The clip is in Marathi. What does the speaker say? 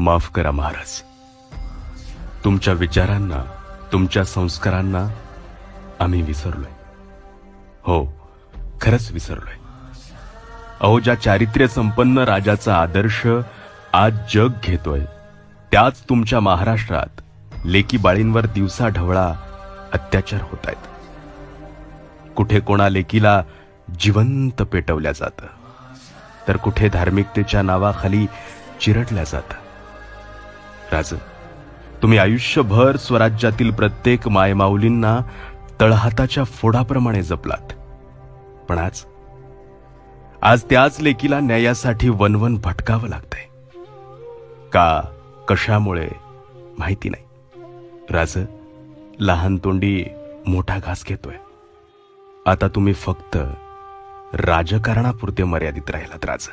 माफ करा महाराज. तुमच्या विचारांना तुमच्या संस्कारांना आम्ही विसरलोय. हो खरंच विसरलोय. अहो ज्या चारित्र्य संपन्न राजाचा आदर्श आज जग घेतोय त्याच तुमच्या महाराष्ट्रात लेकी बाळींवर दिवसा ढवळा अत्याचार होत आहेत कुठे कोणा लेकीला जिवंत पेटवल्या जातं तर कुठे धार्मिकतेच्या नावाखाली चिरडल्या जातं. राज तुम्ही आयुष्यभर स्वराज्यातील प्रत्येक मायमाऊलींना तळहाताच्या फोडाप्रमाणे जपलात. पण आज आज त्याच लेकीला न्यायासाठी वनवन भटकावं लागतंय. का कशामुळे माहिती नाही. राज लहान तोंडी मोठा घास घेतोय. आता तुम्ही फक्त राजकारणापुरते मर्यादित राहिलात राज.